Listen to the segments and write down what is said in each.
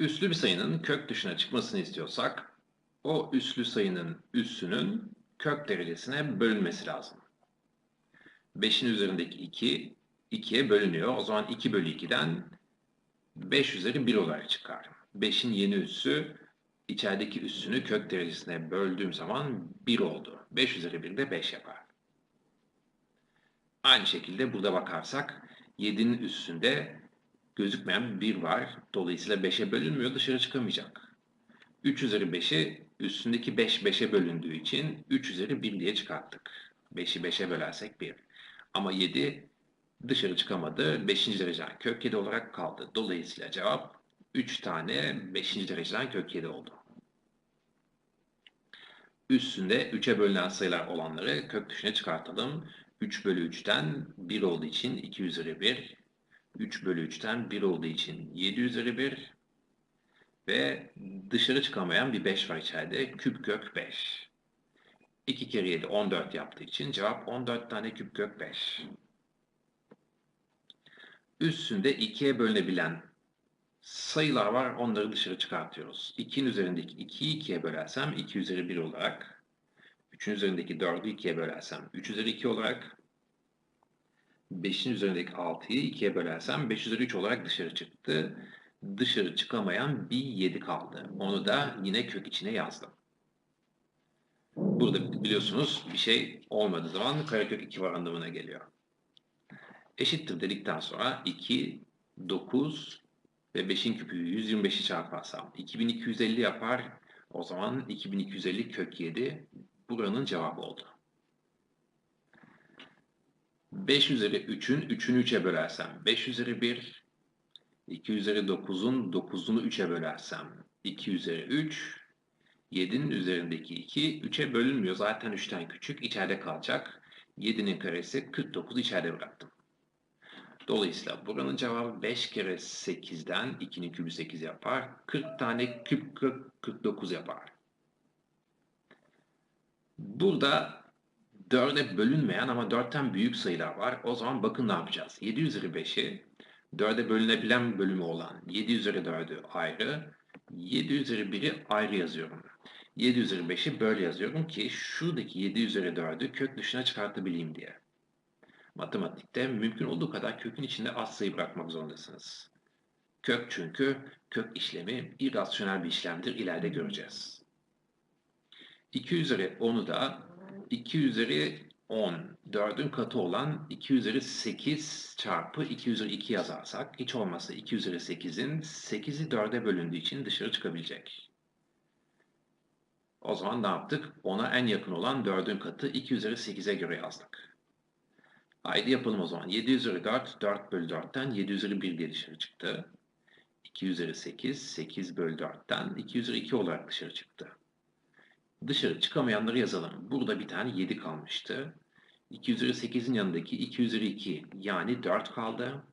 Üslü bir sayının kök dışına çıkmasını istiyorsak o üslü sayının üssünün kök derecesine bölünmesi lazım. 5'in üzerindeki 2 2'ye bölünüyor. O zaman 2 bölü 2'den 5 üzeri 1 olarak çıkar. 5'in yeni üssü içerideki üssünü kök derecesine böldüğüm zaman 1 oldu. 5 üzeri 1 de 5 yapar. Aynı şekilde burada bakarsak 7'nin üstünde gözükmeyen 1 var. Dolayısıyla 5'e bölünmüyor, dışarı çıkamayacak. 3 üzeri 5'i üstündeki 5 5'e bölündüğü için 3 üzeri 1 diye çıkarttık. 5'i 5'e bölersek 1. Ama 7 dışarı çıkamadı. 5. dereceden kök 7 olarak kaldı. Dolayısıyla cevap 3 tane 5. dereceden kök 7 oldu. Üstünde 3'e bölünen sayılar olanları kök dışına çıkartalım. 3 bölü 3'ten 1 olduğu için 2 üzeri 1. 3 bölü 3'ten 1 olduğu için 7 üzeri 1. Ve dışarı çıkamayan bir 5 var içeride. Küp kök 5. 2 kere 7 14 yaptığı için cevap 14 tane küp kök 5. Üstünde 2'ye bölünebilen sayılar var. Onları dışarı çıkartıyoruz. 2'nin üzerindeki 2'yi 2'ye bölersem 2 üzeri 1 olarak 3'ün üzerindeki 4'ü 2'ye bölersem 3 üzeri 2 olarak 5'in üzerindeki 6'yı 2'ye bölersem 5 üzeri 3 olarak dışarı çıktı. Dışarı çıkamayan bir 7 kaldı. Onu da yine kök içine yazdım. Burada biliyorsunuz bir şey olmadığı zaman karekök 2 var anlamına geliyor. Eşittir dedikten sonra 2, 9 ve 5'in küpü 125'i çarparsam 2250 yapar. O zaman 2250 kök 7 buranın cevabı oldu. 5 üzeri 3'ün 3'ünü 3'e bölersem 5 üzeri 1, 2 üzeri 9'un 9'unu 3'e bölersem 2 üzeri 3, 7'nin üzerindeki 2 3'e bölünmüyor. Zaten 3'ten küçük içeride kalacak. 7'nin karesi 49 içeride bıraktım. Dolayısıyla buranın cevabı 5 kere 8'den 2'nin kübü 8 yapar. 40 tane küp 40, 49 yapar. Burada 4'e bölünmeyen ama 4'ten büyük sayılar var. O zaman bakın ne yapacağız. 7 üzeri 5'i 4'e bölünebilen bölümü olan 7 üzeri 4'ü ayrı, 7 üzeri 1'i ayrı yazıyorum. 7 üzeri 5'i böyle yazıyorum ki şuradaki 7 üzeri 4'ü kök dışına çıkartabileyim diye. Matematikte mümkün olduğu kadar kökün içinde az sayı bırakmak zorundasınız. Kök çünkü kök işlemi irrasyonel bir işlemdir. İleride göreceğiz. 2 üzeri 10'u da 2 üzeri 10, 4'ün katı olan 2 üzeri 8 çarpı 2 üzeri 2 yazarsak, hiç olmazsa 2 üzeri 8'in 8'i 4'e bölündüğü için dışarı çıkabilecek. O zaman ne yaptık? Ona en yakın olan 4'ün katı 2 üzeri 8'e göre yazdık. Haydi yapalım o zaman. 7 üzeri 4, 4 bölü 4'ten 7 üzeri 1 diye dışarı çıktı. 2 üzeri 8, 8 bölü 4'ten 2 üzeri 2 olarak dışarı çıktı. Dışarı çıkamayanları yazalım. Burada bir tane 7 kalmıştı. 2 üzeri 8'in yanındaki 2 üzeri 2 yani 4 kaldı.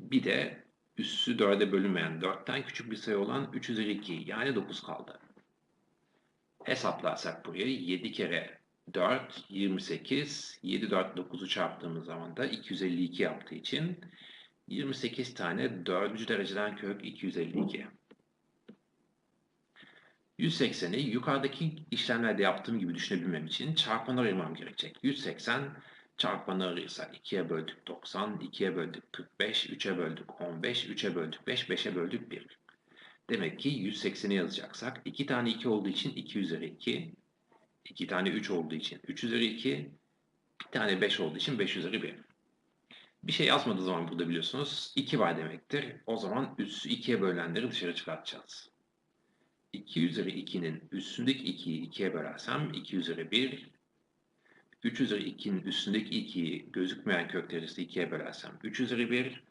Bir de üssü 4'e bölünmeyen 4'ten küçük bir sayı olan 3 üzeri 2 yani 9 kaldı. Hesaplarsak burayı 7 kere 4, 28, 7, 4, 9'u çarptığımız zaman da 252 yaptığı için 28 tane 4. dereceden kök 252. 180'i yukarıdaki işlemlerde yaptığım gibi düşünebilmem için çarpanlara ayırmam gerekecek. 180 çarpanları ayırsak 2'ye böldük 90, 2'ye böldük 45, 3'e böldük 15, 3'e böldük 5, 5'e böldük 1. Demek ki 180'i yazacaksak 2 tane 2 olduğu için 2 üzeri 2, 2 tane 3 olduğu için 3 üzeri 2, bir tane 5 olduğu için 5 üzeri 1. Bir şey yazmadığı zaman burada biliyorsunuz 2 var demektir. O zaman üssü 2'ye bölünenleri dışarı çıkartacağız. 2 üzeri 2'nin üstündeki 2'yi 2'ye bölersem 2 üzeri 1, 3 üzeri 2'nin üstündeki 2'yi gözükmeyen kök derecesi 2'ye bölersem 3 üzeri 1,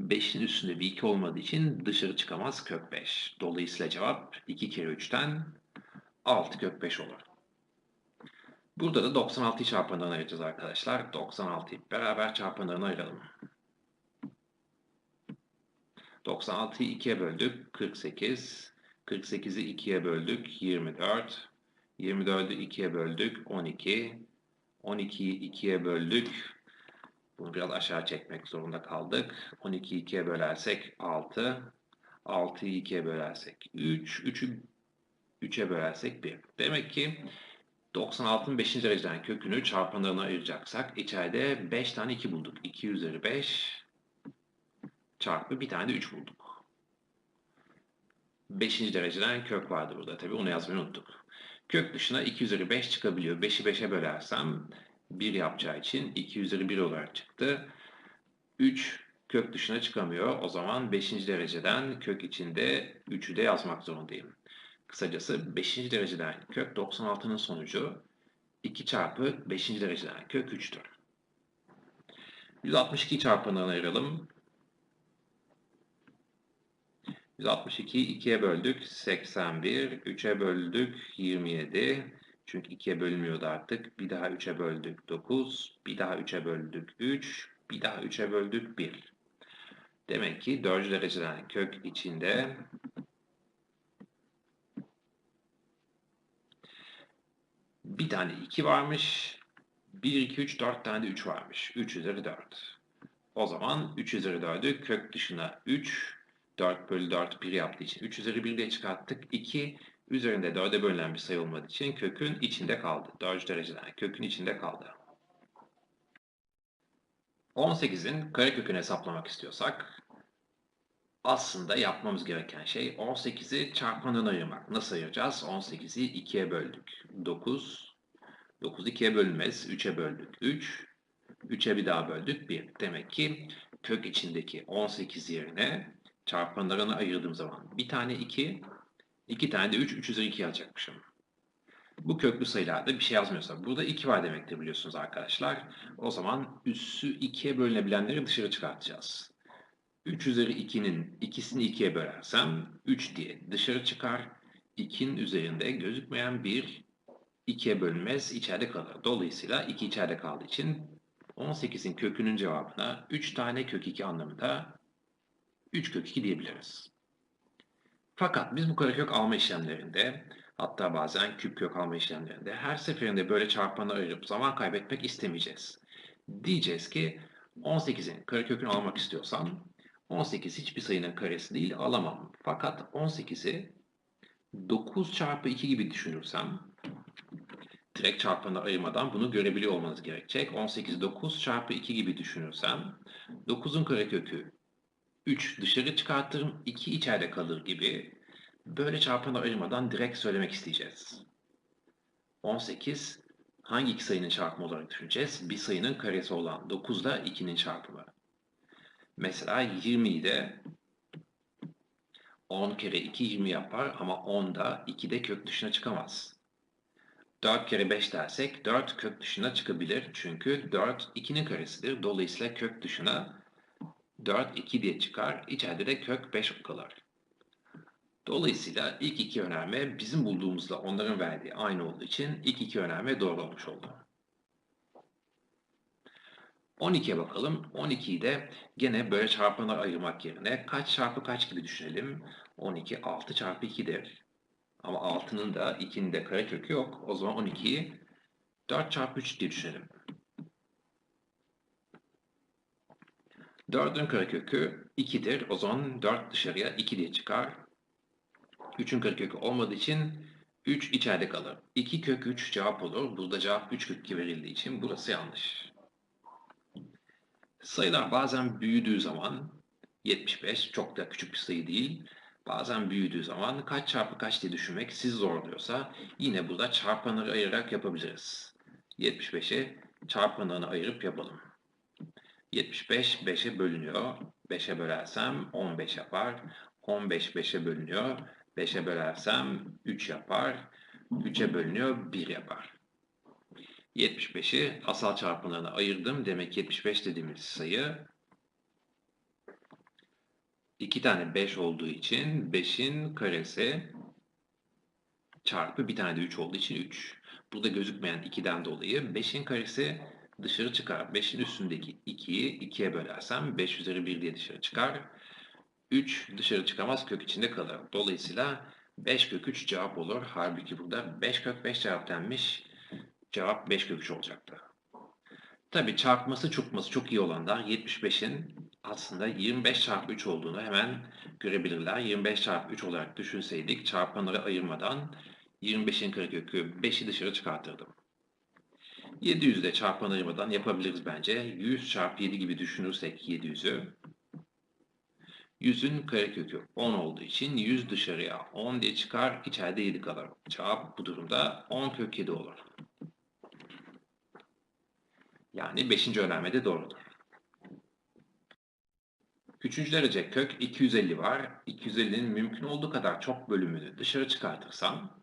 5'in üstünde bir 2 olmadığı için dışarı çıkamaz kök 5. Dolayısıyla cevap 2 kere 3'ten 6 kök 5 olur. Burada da 96'yı çarpanlarına ayıracağız arkadaşlar. 96'yı beraber çarpanlarına ayıralım. 96'yı 2'ye böldük. 48. 48'i 2'ye böldük. 24. 24'ü 2'ye böldük. 12. 12'yi 2'ye böldük. Bunu biraz aşağı çekmek zorunda kaldık. 12'yi 2'ye bölersek 6. 6'yı 2'ye bölersek 3, 3'ü 3'e bölersek 1. Demek ki 96'ın 5. dereceden kökünü çarpanlarına ayıracaksak içeride 5 tane 2 bulduk. 2 üzeri 5 çarpı bir tane de 3 bulduk. 5. dereceden kök vardı burada. Tabi onu yazmayı unuttuk. Kök dışına 2 üzeri 5 çıkabiliyor. 5'i 5'e bölersem 1 yapacağı için 2 üzeri 1 olarak çıktı. 3 kök dışına çıkamıyor. O zaman 5. dereceden kök içinde 3'ü de yazmak zorundayım. Kısacası 5. dereceden kök 96'nın sonucu 2 çarpı 5. dereceden kök 3'tür. 162 çarpanlarına ayıralım. 162'yi 2'ye böldük 81, 3'e böldük 27. Çünkü 2'ye bölünmüyordu artık. Bir daha 3'e böldük 9, bir daha 3'e böldük 3, bir daha 3'e böldük 1. Demek ki 4. dereceden kök içinde bir tane 2 varmış. 1, 2, 3, 4 tane de 3 varmış. 3 üzeri 4. O zaman 3 üzeri 4'ü kök dışına 3, 4 bölü 4 1 yaptığı için 3 üzeri 1 diye çıkarttık. 2 üzerinde 4'e bölünen bir sayı olmadığı için kökün içinde kaldı. 4. dereceden kökün içinde kaldı. 18'in karekökünü hesaplamak istiyorsak aslında yapmamız gereken şey 18'i çarpanına ayırmak. Nasıl ayıracağız? 18'i 2'ye böldük. 9. 9 2'ye bölünmez. 3'e böldük. 3. 3'e bir daha böldük. 1. Demek ki kök içindeki 18 yerine çarpanlarını ayırdığım zaman bir tane 2, iki tane de 3, 3 üzeri 2 yazacakmışım. Bu köklü sayılarda bir şey yazmıyorsa burada 2 var demektir biliyorsunuz arkadaşlar. O zaman üssü 2'ye bölünebilenleri dışarı çıkartacağız. 3 üzeri 2'nin ikisini 2'ye bölersem 3 diye dışarı çıkar. 2'nin üzerinde gözükmeyen bir 2'ye bölünmez içeride kalır. Dolayısıyla 2 içeride kaldığı için 18'in kökünün cevabına 3 tane kök 2 anlamında 3 kök 2 diyebiliriz. Fakat biz bu karekök alma işlemlerinde hatta bazen küp kök alma işlemlerinde her seferinde böyle çarpanı ayırıp zaman kaybetmek istemeyeceğiz. Diyeceğiz ki 18'in karekökünü almak istiyorsam 18 hiçbir sayının karesi değil alamam. Fakat 18'i 9 çarpı 2 gibi düşünürsem direkt çarpanı ayırmadan bunu görebiliyor olmanız gerekecek. 18'i 9 çarpı 2 gibi düşünürsem 9'un karekökü 3 dışarı çıkartırım 2 içeride kalır gibi böyle çarpanı ayırmadan direkt söylemek isteyeceğiz. 18 hangi iki sayının çarpımı olarak düşüneceğiz? Bir sayının karesi olan 9 ile 2'nin çarpımı. Mesela 20'yi de 10 kere 2 20 yapar ama 10 da 2 de kök dışına çıkamaz. 4 kere 5 dersek 4 kök dışına çıkabilir. Çünkü 4 2'nin karesidir. Dolayısıyla kök dışına 4 2 diye çıkar. İçeride de kök 5 kalır. Dolayısıyla ilk iki önerme bizim bulduğumuzla onların verdiği aynı olduğu için ilk iki önerme doğru olmuş oldu. 12'ye bakalım. 12'yi de gene böyle çarpanlar ayırmak yerine kaç çarpı kaç gibi düşünelim. 12 6 çarpı 2'dir. Ama 6'nın da 2'nin de karekökü yok. O zaman 12'yi 4 çarpı 3 diye düşünelim. 4'ün karekökü 2'dir. O zaman 4 dışarıya 2 diye çıkar. 3'ün karekökü olmadığı için 3 içeride kalır. 2 kök 3 cevap olur. Burada cevap 3 kök 2 verildiği için burası yanlış. Sayılar bazen büyüdüğü zaman 75 çok da küçük bir sayı değil. Bazen büyüdüğü zaman kaç çarpı kaç diye düşünmek sizi zorluyorsa yine burada çarpanları ayırarak yapabiliriz. 75'i çarpanlarını ayırıp yapalım. 75 5'e bölünüyor. 5'e bölersem 15 yapar. 15 5'e bölünüyor. 5'e bölersem 3 yapar. 3'e bölünüyor 1 yapar. 75'i asal çarpanlarına ayırdım. Demek 75 dediğimiz sayı 2 tane 5 olduğu için 5'in karesi çarpı bir tane de 3 olduğu için 3. Burada gözükmeyen 2'den dolayı 5'in karesi dışarı çıkar. 5'in üstündeki 2'yi 2'ye bölersem 5 üzeri 1 diye dışarı çıkar. 3 dışarı çıkamaz kök içinde kalır. Dolayısıyla 5 kök 3 cevap olur. Halbuki burada 5 kök 5 cevap denmiş. Cevap 5 kök 3 olacaktı. Tabi çarpması çarpması çok iyi olanlar 75'in aslında 25 çarpı 3 olduğunu hemen görebilirler. 25 çarpı 3 olarak düşünseydik çarpanları ayırmadan 25'in karekökü 5'i dışarı çıkartırdım. 700 de çarpan ayırmadan yapabiliriz bence. 100 çarpı 7 gibi düşünürsek 700'ü 100'ün karekökü 10 olduğu için 100 dışarıya 10 diye çıkar, içeride 7 kalır. Cevap bu durumda 10 kök 7 olur. Yani 5. önermede doğrudur. Üçüncü derece kök 250 var. 250'nin mümkün olduğu kadar çok bölümünü dışarı çıkartırsam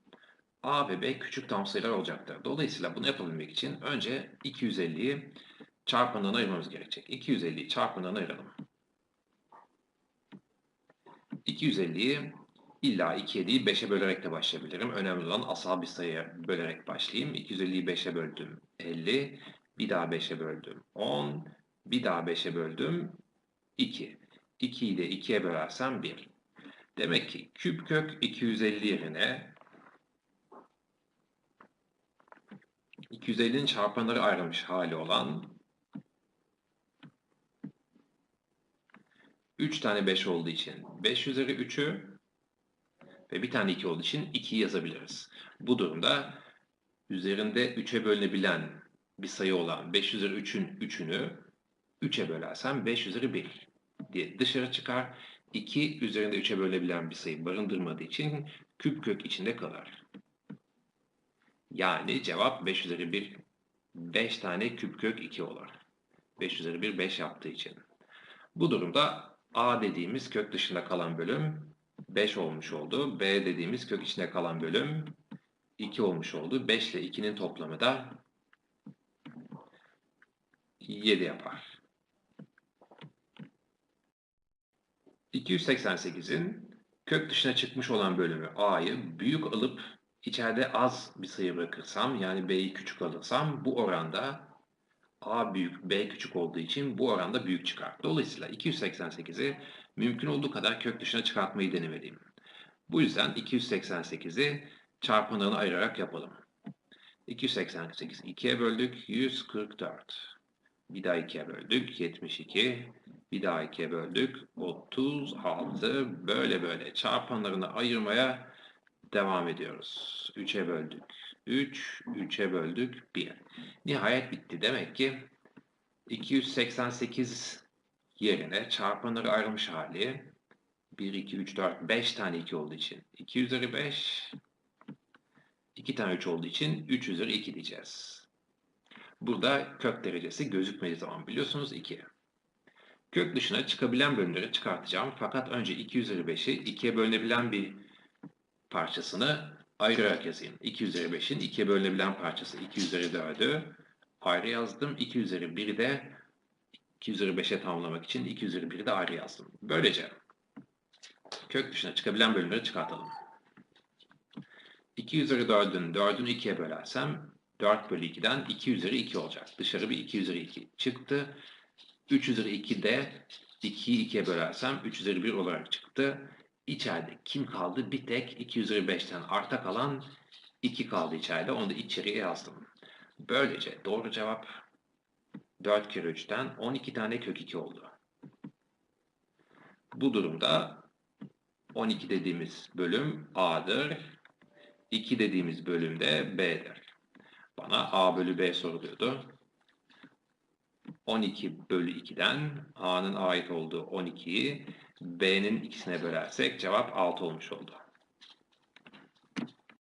A ve B küçük tam sayılar olacaktır. Dolayısıyla bunu yapabilmek için önce 250'yi çarpanlarına ayırmamız gerekecek. 250'yi çarpanlarına ayıralım. 250'yi illa 2'ye değil 5'e bölerek de başlayabilirim. Önemli olan asal bir sayıya bölerek başlayayım. 250'yi 5'e böldüm 50. Bir daha 5'e böldüm 10. Bir daha 5'e böldüm 2. 2'yi de 2'ye bölersem 1. Demek ki küp kök 250 yerine 250'nin çarpanları ayrılmış hali olan 3 tane 5 olduğu için 5 üzeri 3'ü ve bir tane 2 olduğu için 2'yi yazabiliriz. Bu durumda üzerinde 3'e bölünebilen bir sayı olan 5 üzeri 3'ün 3'ünü 3'e bölersem 5 üzeri 1 diye dışarı çıkar. 2 üzerinde 3'e bölünebilen bir sayı barındırmadığı için küp kök içinde kalır. Yani cevap 5 üzeri 1, 5 tane küp kök 2 olur. 5 üzeri 1, 5 yaptığı için. Bu durumda A dediğimiz kök dışında kalan bölüm 5 olmuş oldu. B dediğimiz kök içinde kalan bölüm 2 olmuş oldu. 5 ile 2'nin toplamı da 7 yapar. 288'in kök dışına çıkmış olan bölümü A'yı büyük alıp içeride az bir sayı bırakırsam yani B'yi küçük alırsam bu oranda A büyük B küçük olduğu için bu oranda büyük çıkar. Dolayısıyla 288'i mümkün olduğu kadar kök dışına çıkartmayı denemeliyim. Bu yüzden 288'i çarpanlarını ayırarak yapalım. 288 2'ye böldük 144. Bir daha 2'ye böldük 72. Bir daha 2'ye böldük 36. Böyle böyle çarpanlarını ayırmaya devam ediyoruz. 3'e böldük 3, 3'e böldük 1. Nihayet bitti. Demek ki 288 yerine çarpanları ayrılmış hali 1, 2, 3, 4, 5 tane 2 olduğu için 2 üzeri 5 2 tane 3 olduğu için 3 üzeri 2 diyeceğiz. Burada kök derecesi gözükmediği zaman biliyorsunuz 2. Kök dışına çıkabilen bölümleri çıkartacağım. Fakat önce 2 üzeri 5'i 2'ye bölünebilen bir parçasını ayırarak yazayım. 2 üzeri 5'in 2'ye bölünebilen parçası 2 üzeri 4'ü ayrı yazdım. 2 üzeri 1'i de 2 üzeri 5'e tamamlamak için 2 üzeri 1'i de ayrı yazdım. Böylece kök dışına çıkabilen bölümleri çıkartalım. 2 üzeri 4'ün 4'ünü 2'ye bölersem 4 bölü 2'den 2 üzeri 2 olacak. Dışarı bir 2 üzeri 2 çıktı. 3 üzeri 2 de 2'yi 2'ye bölersem 3 üzeri 1 olarak çıktı. İçeride kim kaldı? Bir tek 2 üzeri 5'ten arta kalan 2 kaldı içeride. Onu da içeriye yazdım. Böylece doğru cevap 4 kere 3'ten 12 tane kök 2 oldu. Bu durumda 12 dediğimiz bölüm A'dır. 2 dediğimiz bölüm de B'dir. Bana A bölü B soruluyordu. 12 bölü 2'den A'nın ait olduğu 12'yi B'nin ikisine bölersek cevap 6 olmuş oldu.